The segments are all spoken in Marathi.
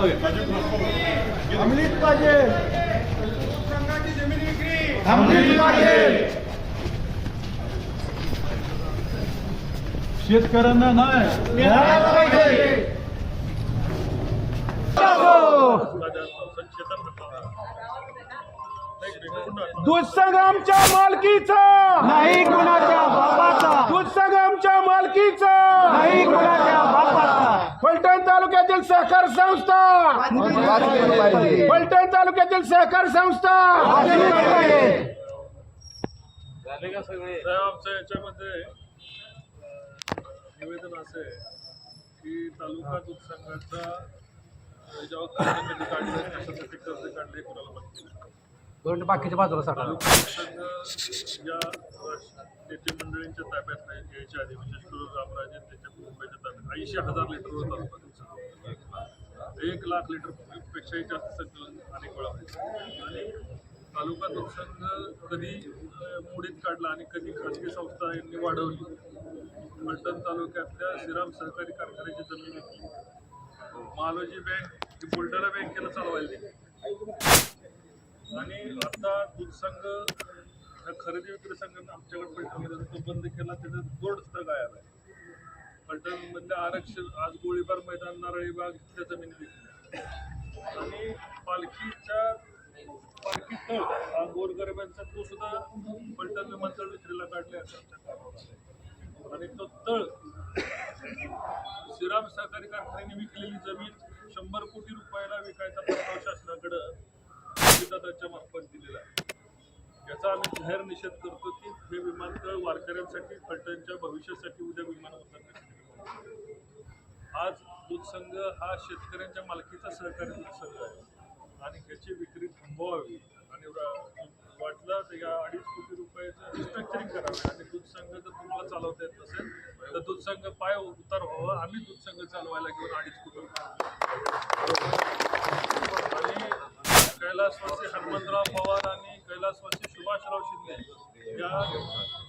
जाऊया थांबलीच पाहिजे. थांबलीच पाहिजे. शेतकऱ्यांना नाही. दूध संघ आमच्या मालकीचा! नाही कुणाच्या बापाचा. दूध संघ आमच्या मालकीचा! नाही कुणाच्या बापाचा. फलटण तालुक्यातील सहकार संस्था! फलटण तालुक्यातील सहकार संस्था! साहेब आमच्या याच्यामध्ये निवेदन असे आहे की तालुका दूध संघाचा काढले काढले कोणाला माहिती. दोन बाकीच्या बाजूला साठा या नेते मंडळींच्या ताब्यात नाही यायच्या आधी विशेष करून रामराजे त्यांच्या कुटुंबाच्या ताब्यात ऐंशी हजार लिटरवर तालुका एक लाख लिटर पेक्षाही जास्त संकलन अनेक वेळा व्हायचं आणि तालुका दूध संघ कधी अं, मोडीत काढला आणि कधी खाजगी संस्था यांनी वाढवली फलटण तालुक्यातल्या श्रीराम सहकारी कारखान्याची जमीन घेतली मालोजी बँक ही बुलढाणा बँकेला चालू दिली आणि आता दूध संघ खरेदी विक्री संघ आमच्याकडे फलटणमध्ये तो बंद केला त्याचा जोड सुद्धा गायब आहे. फलटण मधलं आरक्षण आज गोळीबार मैदान नारळीबाग इथल्या जमिनी विकल्या आणि पालखीच्या पालखी तळ हा गोरगरिबांचा तो सुद्धा पैठण विमानतळ विक्रीला काढले असं आणि तो तळ श्रीराम सहकारी कारखान्याने विकलेली जमीन शंभर कोटी रुपयाला विकायचा प्रस्ताव शासनाकडं दादाच्या मार्फत दिलेला आहे. याचा आम्ही जाहीर निषेध करतो की हे विमानतळ वारकऱ्यांसाठी फलटणच्या भविष्यासाठी उद्या विमान उतरण्यासाठी आज दूध संघ हा शेतकऱ्यांच्या मालकीचा सहकारी दूध संघ आहे. आणि ह्याची विक्री थांबवावी. आणि वाटलं तर या अडीच कोटी रुपयाचं रिस्ट्रक्चरिंग करावे. आणि दूध संघ जर तुम्हाला चालवता येत नसेल तर दूध संघ पाय उतार व्हावा. आम्ही दूध संघ चालवायला घेऊन अडीच कोटी रुपये. आणि कैलासवासी हनुमंतराव या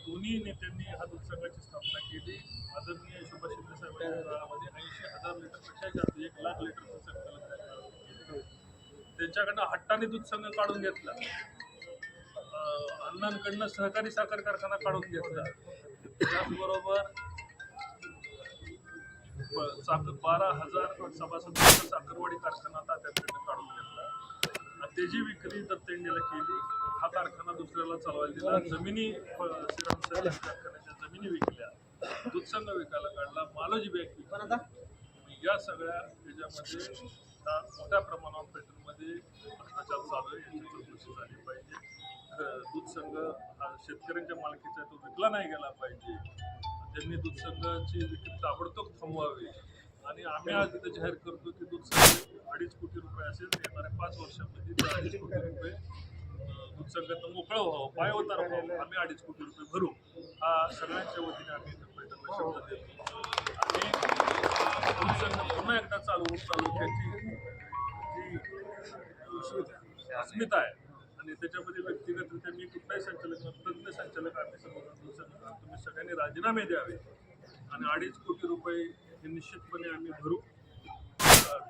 दोन्ही नेत्यांनी हा दूध संघाची स्थापना केली. आदरणीय सुभाष चंद्र साहेबांच्या काळामध्ये ऐंशी हजार लिटरपेक्षा जास्त एक लाख लिटरचं संकलन त्यांच्याकडनं हट्टाने दूध संघ काढून घेतला. अण्णांकडनं सहकारी साखर कारखाना काढून घेतला. त्याचबरोबर साखर बारा हजार सभासदांचा साखरवाडी कारखाना तात्यांकडनं काढून घेतला. आणि त्याची विक्री दत्तेंडीला केली. हा कारखाना दुसऱ्याला चालवायला दिला. जमिनी कारखान्याच्या जमिनी विकल्या. दूध संघ विकायला काढला. मालोजी बँक या सगळ्या ह्याच्यामध्ये आता मोठ्या प्रमाणावर पेट्रोलमध्ये भ्रष्टाचार चालू आहे. याची चौकशी झाली पाहिजे. दूध संघ हा शेतकऱ्यांच्या मालकीचा तो विकला नाही गेला पाहिजे. त्यांनी दूध संघाची विक्री ताबडतोब थांबवावी. आणि आम्ही आज इथं जाहीर करतो की दूध संघ अडीच कोटी रुपये असेल येणाऱ्या पाच वर्षामध्ये अडीच कोटी रुपये संघातनं मोकळं व्हावं पाय उतार व्हावं. आम्ही अडीच कोटी रुपये भरू. हा सगळ्यांच्या वतीने आम्ही शब्द देतो. आणि संघ पुन्हा एकदा चालवून तालुक्याची जी अस्मिता आहे. आणि त्याच्यामध्ये व्यक्तिगतरित्या मी कुठलाही संचालक तज्ज्ञ संचालक आम्ही समोर तुम्ही सगळ्यांनी राजीनामे द्यावे. आणि अडीच कोटी रुपये हे निश्चितपणे आम्ही भरू.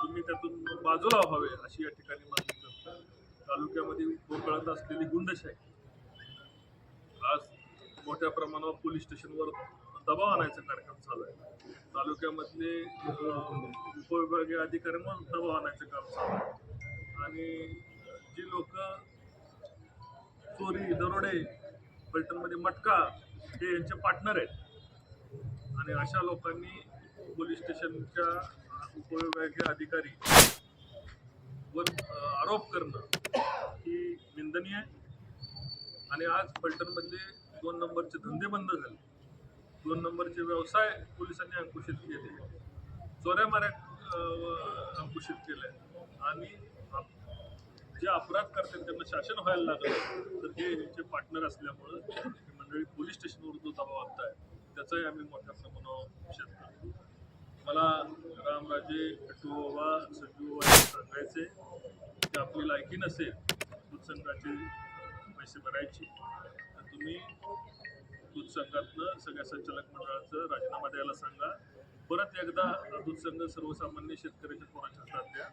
तुम्ही त्यातून बाजूला व्हावे अशी या ठिकाणी मागणी तालुक्यामध्ये कोकळत असलेली गुंडशाही. आज मोठ्या प्रमाणावर पोलीस स्टेशनवर दबाव आणायचा कार्यक्रम चालू आहे. तालुक्यामधले उपविभागीय अधिकाऱ्यांवर दबाव आणायचं काम चालू आहे. आणि जी लोक चोरी दरोडे फलटणमध्ये मटका हे यांचे पार्टनर आहेत. आणि अशा लोकांनी पोलीस स्टेशनच्या उपविभागीय अधिकारी वर आरोप करणं ही निंदनीय आहे. आणि आज फलटणमधले दोन नंबरचे धंदे बंद झाले. दोन नंबरचे व्यवसाय पोलिसांनी अंकुशित केले. चोऱ्या माऱ्या अंकुशित केल्या आणि जे अपराध करतात त्यांना शासन व्हायला लागलं. तर हे यांचे पार्टनर असल्यामुळं ही मंडळी पोलीस स्टेशनवर जो दबाव आणताय त्याचाही आम्ही मोठ्या प्रमाणावर निषेध करतो. मला रामराजे विठोबा संजू सांगायचे. की आपली लायकी नसेल दूध संघाचे पैसे भरायचे तर तुम्ही दूध संघातनं सगळ्या संचालक मंडळाचं राजीनामा द्यायला सांगा. परत एकदा दूध संघ सर्वसामान्य शेतकऱ्याच्या कोणाच्या हातात द्या.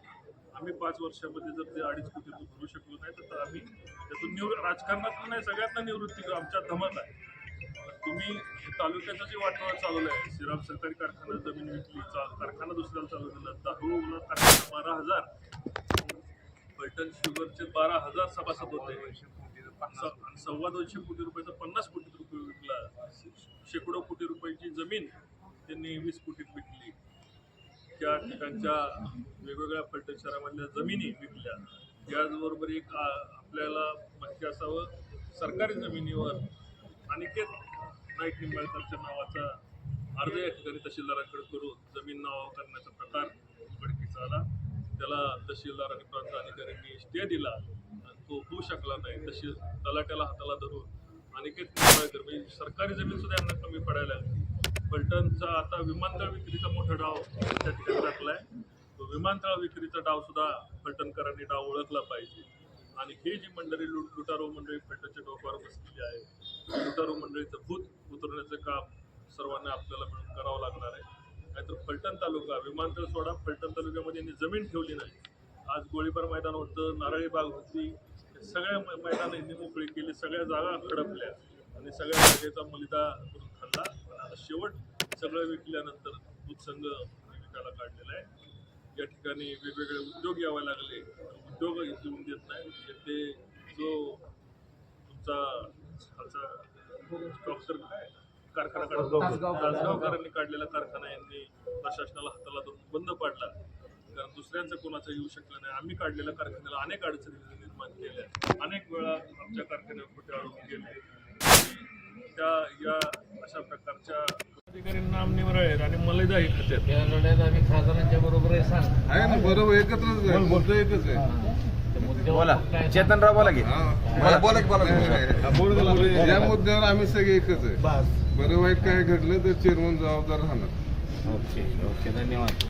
आम्ही पाच वर्षामध्ये जर ते अडीच कोटी दूध भरू शकलो नाही तर आम्ही त्यातून निवृ राजकारणातून नाही सगळ्यांना निवृत्ती घेऊ. आमच्या धमत आहे. तुम्ही तालुक्याचं जे वातावरण चालवलं आहे श्रीराम सहकारी कारखाना जमीन विकली चा कारखाना दुसऱ्याला चालू केला दारू कारखाना बारा हजार फलटण शुगरचे बारा हजार सभासद होते. सव्वा दोनशे कोटी रुपयाचा पन्नास कोटी रुपये विकला. शेकडो कोटी रुपयाची जमीन त्यांनी वीस कोटीत विकली. त्या ठिकाणच्या वेगवेगळ्या फलटण शहरामधल्या जमिनी विकल्या. त्याचबरोबर एक आपल्याला माहिती असावं सरकारी जमिनीवर अनिकेत नाईक निंबाळकरच्या नावाचा अर्ज या ठिकाणी तहसीलदारांकडे करून जमीन नाव करण्याचा प्रकार उघडकीचा आला. त्याला तहसीलदार आणि प्रांत अधिकाऱ्यांनी स्टे दिला. आणि तो होऊ शकला नाही. तशी तलाट्याला हाताला धरून अनिकेत निंबाळकर म्हणजे सरकारी जमीन सुद्धा यांना कमी पडायला लागली फलटणचा आता विमानतळ विक्रीचा मोठा डाव त्या ठिकाणी टाकलाय. तो विमानतळ विक्रीचा डाव सुद्धा पलटणकरांनी डाव ओळखला पाहिजे. आणि हे जी मंडळी लुट लुटारो मंडळी फलटणच्या डोक्यावर बसलेली आहे लुटारो मंडळीचं भूत उतरवण्याचं काम सर्वांना आपल्याला मिळून करावं लागणार आहे. नाहीतर फलटण तालुका विमानतळ सोडा फलटण तालुक्यामध्ये यांनी जमीन ठेवली नाही. आज गोळीबार मैदान होतं नारळी बाग होती. हे सगळ्या मै- मैदान यांनी मोकळी केली सगळ्या जागा खडपल्या. आणि सगळ्या जागेचा मलिदा करून खाल्ला. शेवट सगळं विकल्यानंतर उत्संग संघ विकायला काढलेला आहे. या ठिकाणी वेगवेगळे उद्योग यावे लागले. उद्योग येऊन देत नाही ते जो तुमचा खालचा डॉक्टर कारखाना तासगावकरांनी काढलेला कारखाना यांनी प्रशासनाला हाताला धरून बंद पाडला. कारण दुसऱ्यांचं कोणाचं येऊ शकलं नाही. आम्ही काढलेल्या कारखान्याला अनेक अडचणी निर्माण केल्या. अनेक वेळा आमच्या कारखान्यावर खोटे केले. आणि त्या या अशा प्रकारच्या अधिकारी नाम निवळ आहेत आणि मलिदा ही खात्यात या लढ्यात आम्ही खासदारांच्या बरोबर आहे सांग. आहे ना बरोबर एकत्रच आहे. एकच आहे. बोला. चेतनराव बोला की. हा. बोला. की बोला या मुद्द्यावर आम्ही सगळे एकच आहे. बरं वाईट काय घडलं तर चेअरमन जबाबदार राहणार. Okay okay. धन्यवाद.